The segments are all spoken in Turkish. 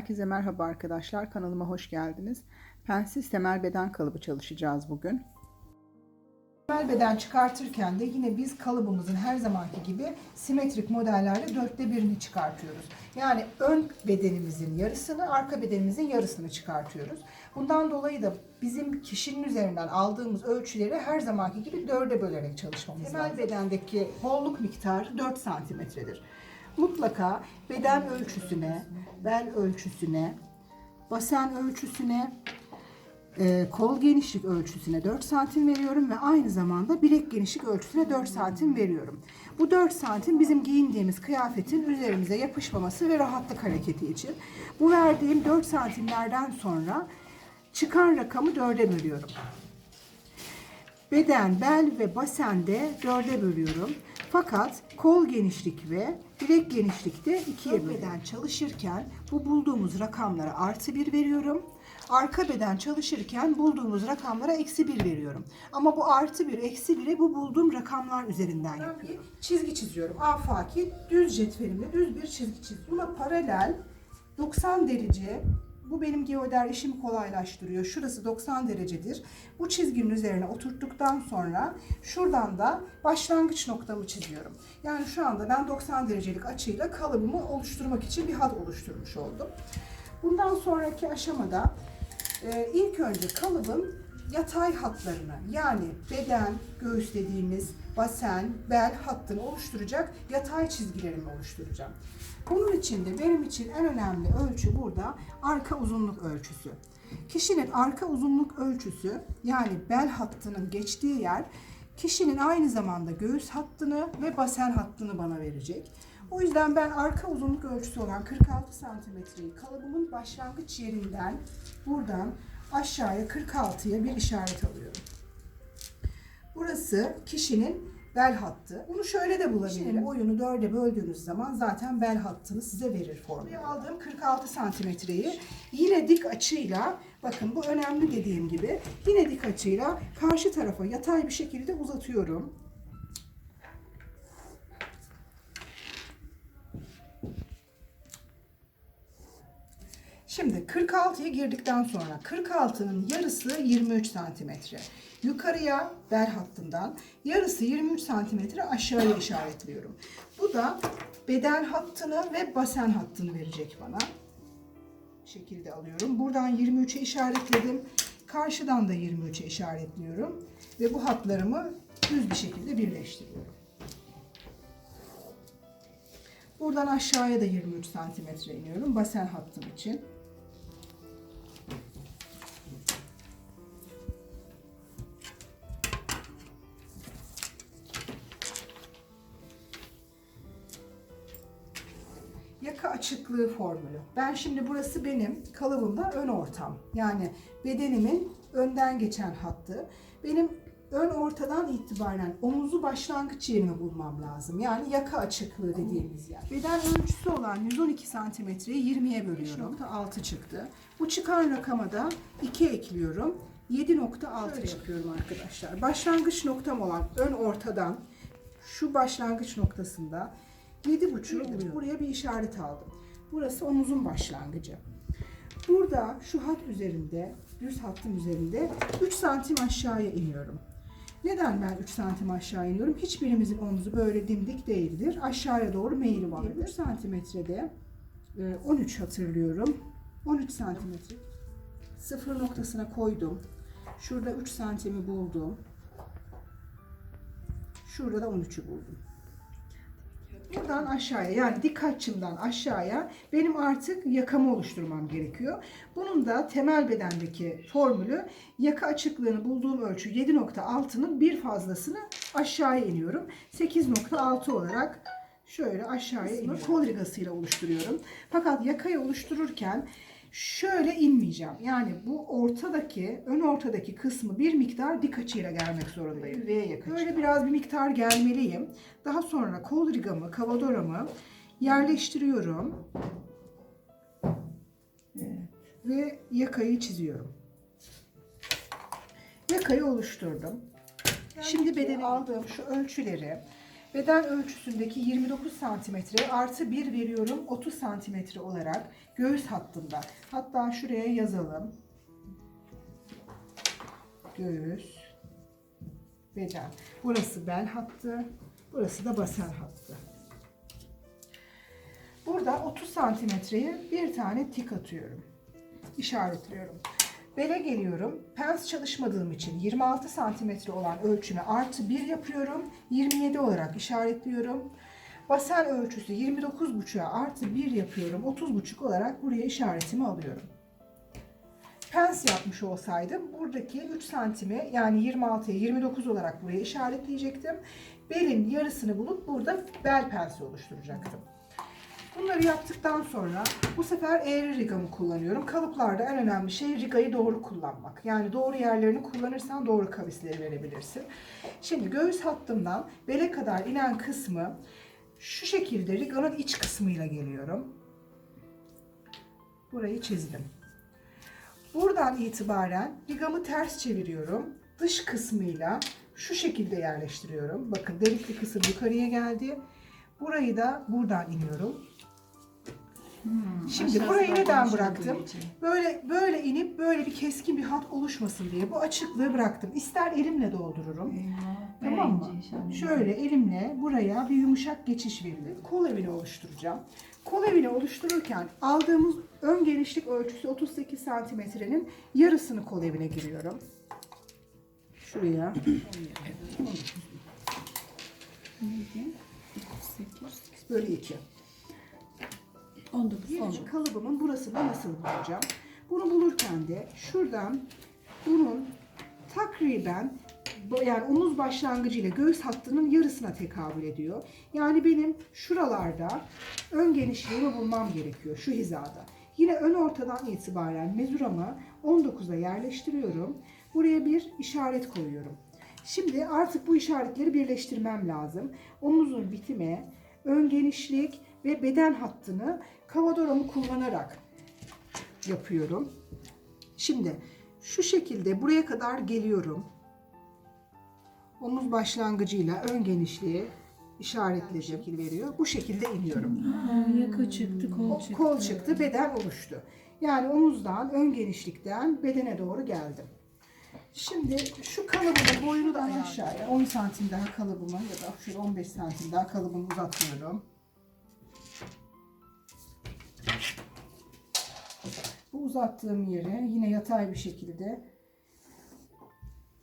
Herkese merhaba arkadaşlar. Kanalıma hoş geldiniz. Pensiz temel beden kalıbı çalışacağız bugün. Temel beden çıkartırken de yine biz kalıbımızın her zamanki gibi simetrik modellerde dörtte birini çıkartıyoruz. Yani ön bedenimizin yarısını, arka bedenimizin yarısını çıkartıyoruz. Bundan dolayı da bizim kişinin üzerinden aldığımız ölçüleri her zamanki gibi dörde bölerek çalışmamız lazım. Temel bedendeki bolluk miktarı 4 santimetredir. Mutlaka beden ölçüsüne, bel ölçüsüne, basen ölçüsüne, e, kol genişlik ölçüsüne 4 santim veriyorum ve aynı zamanda bilek genişlik ölçüsüne 4 santim veriyorum. Bu 4 santim bizim giyindiğimiz kıyafetin üzerimize yapışmaması ve rahatlık hareketi için. Bu verdiğim 4 santimlerden sonra çıkan rakamı 4'e bölüyorum. Beden, bel ve basende dörde bölüyorum. Fakat kol genişlik ve bilek genişlikte ikiye. Beden çalışırken bu bulduğumuz rakamlara artı bir veriyorum. Arka beden çalışırken bulduğumuz rakamlara eksi bir veriyorum. Ama bu artı bir, eksi biri bu bulduğum rakamlar üzerinden yapıyorum. Çizgi çiziyorum. Afaki düz cetvelimle düz bir çizgi çiziyorum. Buna paralel 90 derece bu benim geoder işimi kolaylaştırıyor. Şurası 90 derecedir. Bu çizginin üzerine oturttuktan sonra şuradan da başlangıç noktamı çiziyorum. Yani şu anda ben 90 derecelik açıyla kalıbımı oluşturmak için bir hat oluşturmuş oldum. Bundan sonraki aşamada e, ilk önce kalıbın yatay hatlarını yani beden, göğüs dediğimiz basen, bel hattını oluşturacak yatay çizgilerimi oluşturacağım. Bunun için de benim için en önemli ölçü burada arka uzunluk ölçüsü. Kişinin arka uzunluk ölçüsü yani bel hattının geçtiği yer kişinin aynı zamanda göğüs hattını ve basen hattını bana verecek. O yüzden ben arka uzunluk ölçüsü olan 46 santimetreyi kalıbımın başlangıç yerinden buradan aşağıya 46'ya bir işaret alıyorum. Burası kişinin bel hattı. Bunu şöyle de bulabilirim. Oyunu dörde böldüğünüz zaman zaten bel hattını size verir formülü. Aldığım 46 santimetreyi yine dik açıyla bakın bu önemli dediğim gibi yine dik açıyla karşı tarafa yatay bir şekilde uzatıyorum. Şimdi 46'ya girdikten sonra 46'nın yarısı 23 santimetre. Yukarıya bel hattından yarısı 23 santimetre aşağıya işaretliyorum. Bu da beden hattını ve basen hattını verecek bana. Şekilde alıyorum. Buradan 23'e işaretledim. Karşıdan da 23'e işaretliyorum. Ve bu hatlarımı düz bir şekilde birleştiriyorum. Buradan aşağıya da 23 santimetre iniyorum basen hattım için. Formülü. Ben şimdi burası benim kalıbımda ön ortam. Yani bedenimin önden geçen hattı. Benim ön ortadan itibaren omuzu başlangıç yerini bulmam lazım. Yani yaka açıklığı dediğimiz yer. Beden ölçüsü olan 112 santimetreyi 20'ye bölüyorum. 6 çıktı. Bu çıkan rakama da 2 ekliyorum. 7.6 yapıyorum arkadaşlar. Başlangıç noktam olan ön ortadan şu başlangıç noktasında 7.5 buluyorum. Buraya bir işaret aldım. Burası omuzun başlangıcı. Burada şu hat üzerinde, düz hattın üzerinde 3 santim aşağıya iniyorum. Neden ben 3 santim aşağı iniyorum? Hiçbirimizin omuzu böyle dimdik değildir. Aşağıya doğru meyili vardır. 3 santimetrede e, 13 hatırlıyorum. 13 santimetre. Sıfır noktasına koydum. Şurada 3 santimi buldum. Şurada da 13'ü buldum. Buradan aşağıya yani dik açımdan aşağıya benim artık yakamı oluşturmam gerekiyor. Bunun da temel bedendeki formülü yaka açıklığını bulduğum ölçü 7.6'nın bir fazlasını aşağıya iniyorum. 8.6 olarak şöyle aşağıya iniyorum. Kol rigasıyla oluşturuyorum. Fakat yakayı oluştururken şöyle inmeyeceğim. Yani bu ortadaki, ön ortadaki kısmı bir miktar dik açıyla gelmek zorundayım. V'ye yakın. Böyle biraz bir miktar gelmeliyim. Daha sonra kol rigamı, kavadoramı yerleştiriyorum. Ve yakayı çiziyorum. Yakayı oluşturdum. Şimdi bedeni aldığım şu ölçüleri Beden ölçüsündeki 29 santimetre artı 1 veriyorum 30 santimetre olarak göğüs hattında. Hatta şuraya yazalım. Göğüs, beden. Burası bel hattı, burası da basen hattı. Burada 30 santimetreye bir tane tik atıyorum. İşaretliyorum. Bele geliyorum. Pens çalışmadığım için 26 santimetre olan ölçüme artı 1 yapıyorum. 27 olarak işaretliyorum. Basen ölçüsü 29,5'a artı 1 yapıyorum. 30,5 olarak buraya işaretimi alıyorum. Pens yapmış olsaydım buradaki 3 santimi yani 26'ya 29 olarak buraya işaretleyecektim. Belin yarısını bulup burada bel pensi oluşturacaktım. Bunları yaptıktan sonra bu sefer eğri rigamı kullanıyorum. Kalıplarda en önemli şey rigayı doğru kullanmak. Yani doğru yerlerini kullanırsan doğru kavisleri verebilirsin. Şimdi göğüs hattımdan bele kadar inen kısmı şu şekilde riganın iç kısmıyla geliyorum. Burayı çizdim. Buradan itibaren rigamı ters çeviriyorum. Dış kısmıyla şu şekilde yerleştiriyorum. Bakın delikli kısım yukarıya geldi. Burayı da buradan iniyorum. Şimdi aşağısı burayı neden bıraktım? Böyle böyle inip böyle bir keskin bir hat oluşmasın diye bu açıklığı bıraktım. İster elimle doldururum. Eyvah. Tamam mı? İnşallah. Şöyle elimle buraya bir yumuşak geçiş verilir. Kol evini oluşturacağım. Kol evini oluştururken aldığımız ön genişlik ölçüsü 38 santimetrenin yarısını kol evine giriyorum. Şuraya. Neydi? 8, Böyle iki. 19, Birinci 10. kalıbımın burasını nasıl bulacağım? Bunu bulurken de şuradan bunun takriben yani omuz başlangıcı ile göğüs hattının yarısına tekabül ediyor. Yani benim şuralarda ön genişliğimi bulmam gerekiyor şu hizada. Yine ön ortadan itibaren mezuramı 19'a yerleştiriyorum. Buraya bir işaret koyuyorum. Şimdi artık bu işaretleri birleştirmem lazım. Omuzun bitime, ön genişlik ve beden hattını kavadoramı kullanarak yapıyorum. Şimdi şu şekilde buraya kadar geliyorum. Omuz başlangıcıyla ön genişliği işaretli şekil veriyor. Bu şekilde iniyorum. Yaka çıktı, kol çıktı. Kol çıktı, beden oluştu. Yani omuzdan, ön genişlikten bedene doğru geldim. Şimdi şu kalıbımın boyunu da aşağıya 10 santim daha kalıbımı ya da şöyle 15 santim daha kalıbımı uzatıyorum. Uzattığım yere yine yatay bir şekilde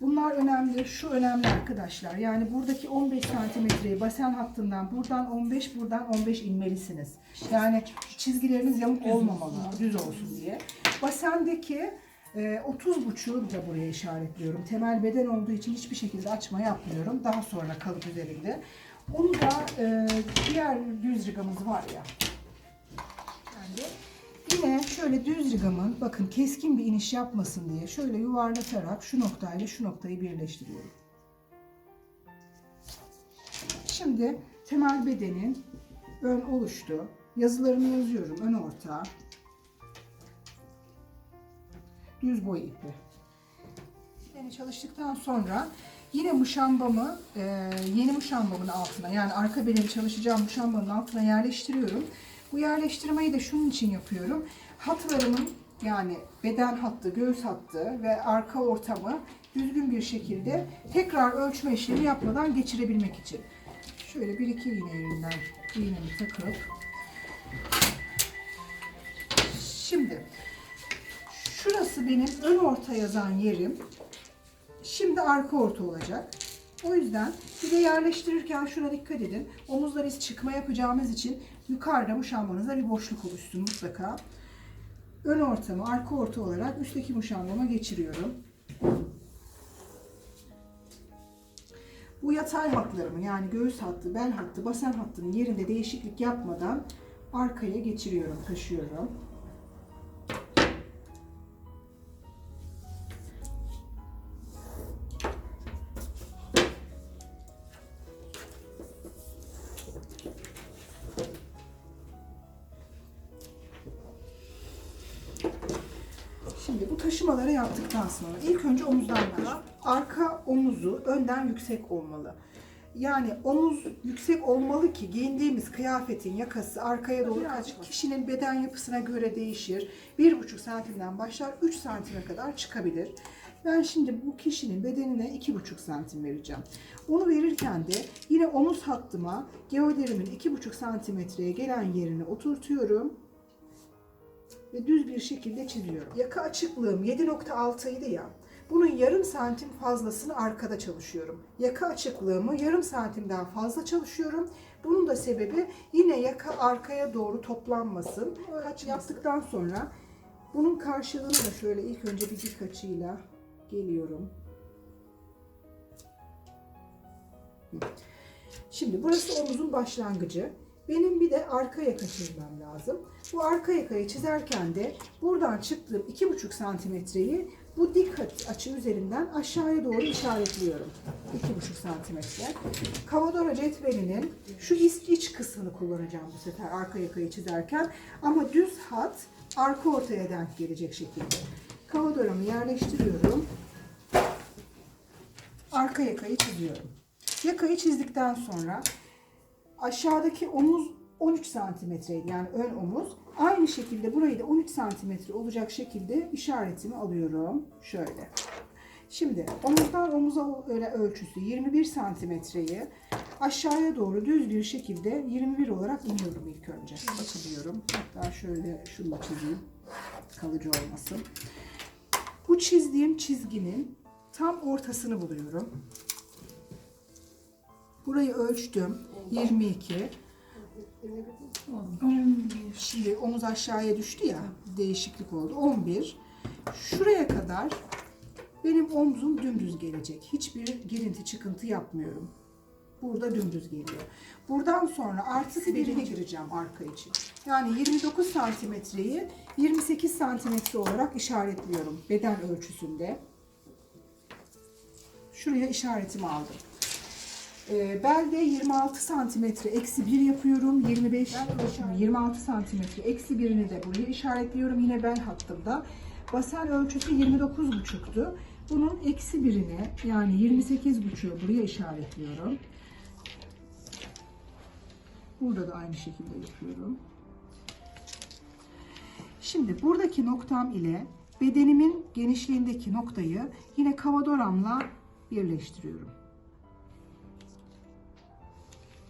Bunlar önemli, şu önemli arkadaşlar. Yani buradaki 15 santimetreyi basen hattından buradan 15, buradan 15 inmelisiniz. Yani çizgileriniz yamuk olmamalı, düz olsun diye. Basendeki e, 30 buçuğu da buraya işaretliyorum. Temel beden olduğu için hiçbir şekilde açma yapmıyorum. Daha sonra kalıp üzerinde. Onu da e, diğer düz rigamız var ya. Yani Yine şöyle düz rigamın bakın keskin bir iniş yapmasın diye şöyle yuvarlatarak şu noktayla şu noktayı birleştiriyorum. Şimdi temel bedenin ön oluştu. Yazılarını yazıyorum. Ön orta. Düz boy ipi. Beni çalıştıktan sonra yine muşambamı e, yeni muşambamın altına yani arka belini çalışacağım muşambamın altına yerleştiriyorum. Bu yerleştirmeyi de şunun için yapıyorum. Hatlarımın yani beden hattı, göğüs hattı ve arka ortamı düzgün bir şekilde tekrar ölçme işlemi yapmadan geçirebilmek için. Şöyle bir iki iğne yerinden iğnemi takıp Şimdi şurası benim ön orta yazan yerim. Şimdi arka orta olacak. O yüzden de yerleştirirken şuna dikkat edin. Omuzlar biz çıkma yapacağımız için yukarıda muşambanızda bir boşluk oluşsun mutlaka. Ön ortamı arka orta olarak üstteki muşambama geçiriyorum. Bu yatay hatlarımı yani göğüs hattı, bel hattı, basen hattının yerinde değişiklik yapmadan arkaya geçiriyorum, taşıyorum. Sonra ilk önce omuzdan başlayalım. Arka omuzu önden yüksek olmalı. Yani omuz yüksek olmalı ki giyindiğimiz kıyafetin yakası arkaya doğru kaçmak. Kişinin beden yapısına göre değişir. 1,5 santimden başlar 3 santime kadar çıkabilir. Ben şimdi bu kişinin bedenine 2,5 santim vereceğim. Onu verirken de yine omuz hattıma geoderimin 2,5 santimetreye gelen yerine oturtuyorum ve düz bir şekilde çiziyorum. Yaka açıklığım 7.6 idi ya. Bunun yarım santim fazlasını arkada çalışıyorum. Yaka açıklığımı yarım santimden fazla çalışıyorum. Bunun da sebebi yine yaka arkaya doğru toplanmasın. Kaç yaptıktan sonra bunun karşılığını da şöyle ilk önce bir dik açıyla geliyorum. Şimdi burası omuzun başlangıcı. Benim bir de arka yaka çizmem lazım. Bu arka yakayı çizerken de buradan çıktığım 2,5 santimetreyi bu dik aç- açı üzerinden aşağıya doğru işaretliyorum. 2,5 santimetre. Kavadora cetvelinin şu iç kısmını kullanacağım bu sefer arka yakayı çizerken. Ama düz hat arka ortaya denk gelecek şekilde. Kavadoramı yerleştiriyorum arka yakayı çiziyorum. Yakayı çizdikten sonra aşağıdaki omuz 13 santimetreydi yani ön omuz. Aynı şekilde burayı da 13 santimetre olacak şekilde işaretimi alıyorum. Şöyle. Şimdi omuzdan omuza ölçüsü 21 santimetreyi aşağıya doğru düz bir şekilde 21 olarak iniyorum ilk önce. Çiziyorum. Hatta şöyle şunu çizeyim. Kalıcı olmasın. Bu çizdiğim çizginin tam ortasını buluyorum. Burayı ölçtüm. 22. 11. Şimdi omuz aşağıya düştü ya. Değişiklik oldu. 11. Şuraya kadar benim omzum dümdüz gelecek. Hiçbir girinti çıkıntı yapmıyorum. Burada dümdüz geliyor. Buradan sonra artık birine gireceğim arka için. Yani 29 santimetreyi 28 santimetre olarak işaretliyorum beden ölçüsünde. Şuraya işaretimi aldım. Ee, belde 26 santimetre eksi 1 yapıyorum. 25, 26 santimetre eksi birini de buraya işaretliyorum. Yine bel hattımda. Basen ölçüsü 29,5'tu. Bunun eksi birini yani 28,5'u buraya işaretliyorum. Burada da aynı şekilde yapıyorum. Şimdi buradaki noktam ile bedenimin genişliğindeki noktayı yine kavadoramla birleştiriyorum.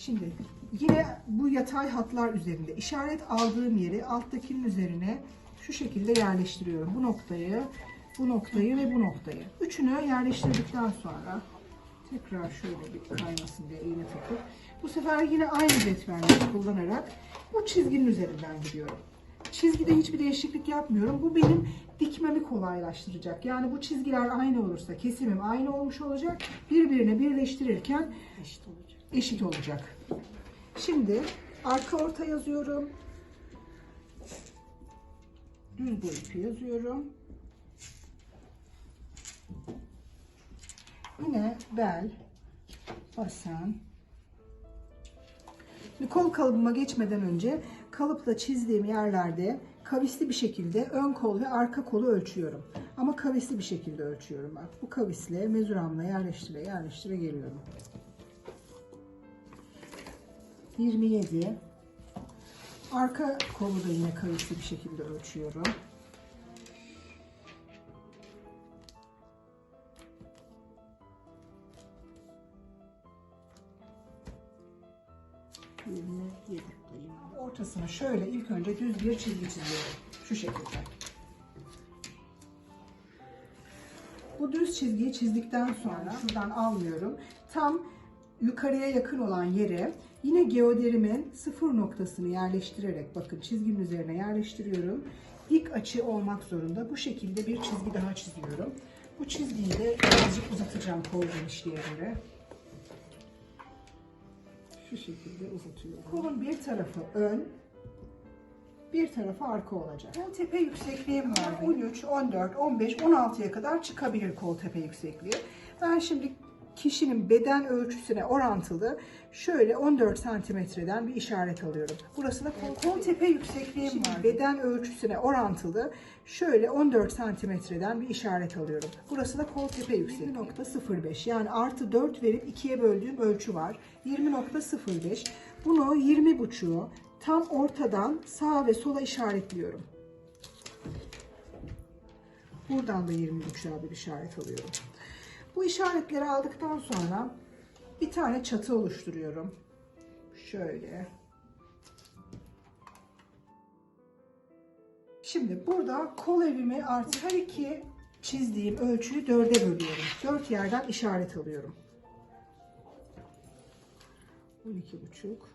Şimdi yine bu yatay hatlar üzerinde işaret aldığım yeri alttakinin üzerine şu şekilde yerleştiriyorum. Bu noktayı, bu noktayı ve bu noktayı. Üçünü yerleştirdikten sonra tekrar şöyle bir kaymasın diye iğne takıp bu sefer yine aynı cetvelleri kullanarak bu çizginin üzerinden gidiyorum. Çizgide hiçbir değişiklik yapmıyorum. Bu benim dikmemi kolaylaştıracak. Yani bu çizgiler aynı olursa kesimim aynı olmuş olacak. Birbirine birleştirirken eşit olacak. Eşit olacak. Şimdi arka orta yazıyorum. Düz boy ipi yazıyorum. Yine bel, basen. Bir kol kalıbıma geçmeden önce kalıpla çizdiğim yerlerde kavisli bir şekilde ön kol ve arka kolu ölçüyorum. Ama kavisli bir şekilde ölçüyorum bak. Bu kavisle mezuramla yerleştire yerleştire geliyorum. 27. Arka kolu da yine kavisli bir şekilde ölçüyorum. Ortasına şöyle ilk önce düz bir çizgi çiziyorum. Şu şekilde. Bu düz çizgiyi çizdikten sonra şuradan almıyorum. Tam yukarıya yakın olan yere yine geoderimin sıfır noktasını yerleştirerek bakın çizginin üzerine yerleştiriyorum. Dik açı olmak zorunda. Bu şekilde bir çizgi daha çiziyorum. Bu çizgiyi de birazcık uzatacağım kol genişliğe göre. Şu şekilde uzatıyorum. Kolun bir tarafı ön, bir tarafı arka olacak. Kol tepe yüksekliğim var. 13, 14, 15, 16'ya kadar çıkabilir kol tepe yüksekliği. Ben şimdi kişinin beden ölçüsüne orantılı şöyle 14 santimetreden bir işaret alıyorum. Burası da kol, tepe yüksekliğim var. Beden ölçüsüne orantılı şöyle 14 santimetreden bir işaret alıyorum. Burası da kol tepe yüksekliği. 20.05 yani artı 4 verip ikiye böldüğüm ölçü var. 20.05 bunu 20 buçuğu tam ortadan sağa ve sola işaretliyorum. Buradan da 20 buçuğa bir işaret alıyorum. Bu işaretleri aldıktan sonra bir tane çatı oluşturuyorum. Şöyle. Şimdi burada kol evimi artı her iki çizdiğim ölçüyü dörde bölüyorum. Dört yerden işaret alıyorum. 12 buçuk,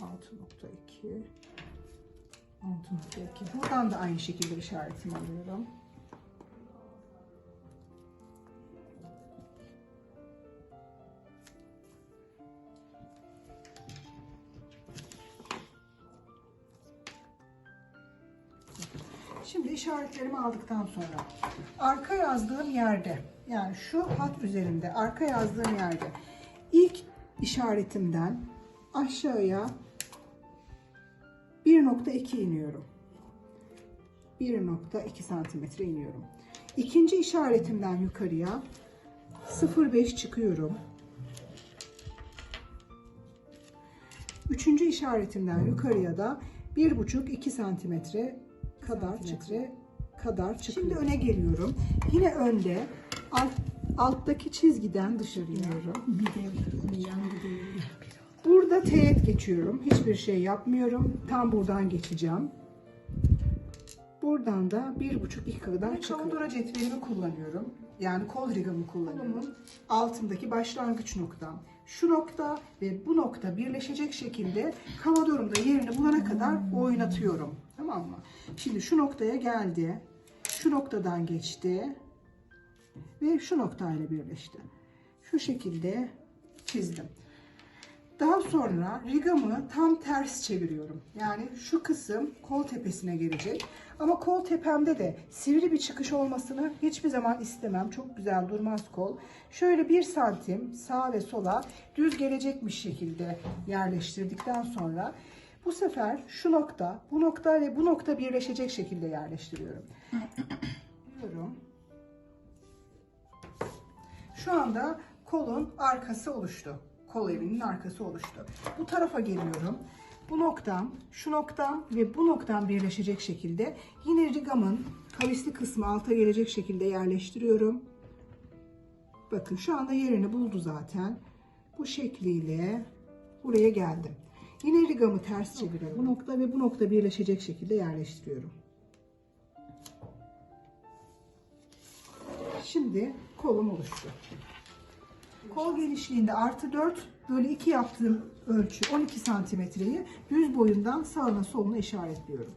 6.2, 6.2. Buradan da aynı şekilde işaretimi alıyorum. İşaretlerimi aldıktan sonra arka yazdığım yerde yani şu hat üzerinde arka yazdığım yerde ilk işaretimden aşağıya 1.2 iniyorum. 1.2 santimetre iniyorum. İkinci işaretimden yukarıya 0.5 çıkıyorum. Üçüncü işaretimden yukarıya da 1,5-2 santimetre kadar çıtre kadar çıkıyor. Şimdi öne geliyorum. Yine önde alt, alttaki çizgiden dışarı iniyorum. Burada teğet geçiyorum. Hiçbir şey yapmıyorum. Tam buradan geçeceğim. Buradan da bir buçuk iki kadar çıkıyorum. Kavadora cetvelimi kullanıyorum. Yani kol rigamı kullanıyorum. Altındaki başlangıç noktam. Şu nokta ve bu nokta birleşecek şekilde kavadorumda yerini bulana kadar oynatıyorum. Tamam mı? Şimdi şu noktaya geldi. Şu noktadan geçti. Ve şu noktayla birleşti. Şu şekilde çizdim. Daha sonra rigamı tam ters çeviriyorum. Yani şu kısım kol tepesine gelecek. Ama kol tepemde de sivri bir çıkış olmasını hiçbir zaman istemem. Çok güzel durmaz kol. Şöyle bir santim sağa ve sola düz gelecekmiş şekilde yerleştirdikten sonra bu sefer şu nokta, bu nokta ve bu nokta birleşecek şekilde yerleştiriyorum. Diyorum. Şu anda kolun arkası oluştu. Kol evinin arkası oluştu. Bu tarafa geliyorum. Bu noktam, şu noktam ve bu noktam birleşecek şekilde yine rigamın kavisli kısmı alta gelecek şekilde yerleştiriyorum. Bakın şu anda yerini buldu zaten. Bu şekliyle buraya geldim. Yine rigamı ters çeviriyorum. Bu nokta ve bu nokta birleşecek şekilde yerleştiriyorum. Şimdi kolum oluştu. Kol genişliğinde artı 4 bölü 2 yaptığım ölçü 12 santimetreyi düz boyundan sağına soluna işaretliyorum.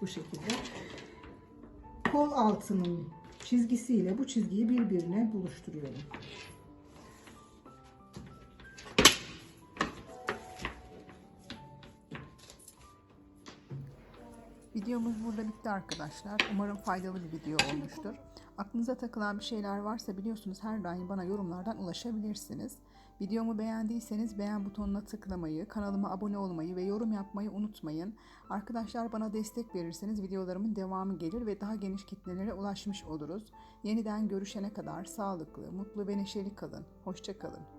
Bu şekilde. Kol altının çizgisiyle bu çizgiyi birbirine buluşturuyorum. Videomuz burada bitti arkadaşlar. Umarım faydalı bir video olmuştur. Aklınıza takılan bir şeyler varsa biliyorsunuz her daim bana yorumlardan ulaşabilirsiniz. Videomu beğendiyseniz beğen butonuna tıklamayı, kanalıma abone olmayı ve yorum yapmayı unutmayın. Arkadaşlar bana destek verirseniz videolarımın devamı gelir ve daha geniş kitlelere ulaşmış oluruz. Yeniden görüşene kadar sağlıklı, mutlu ve neşeli kalın. Hoşçakalın.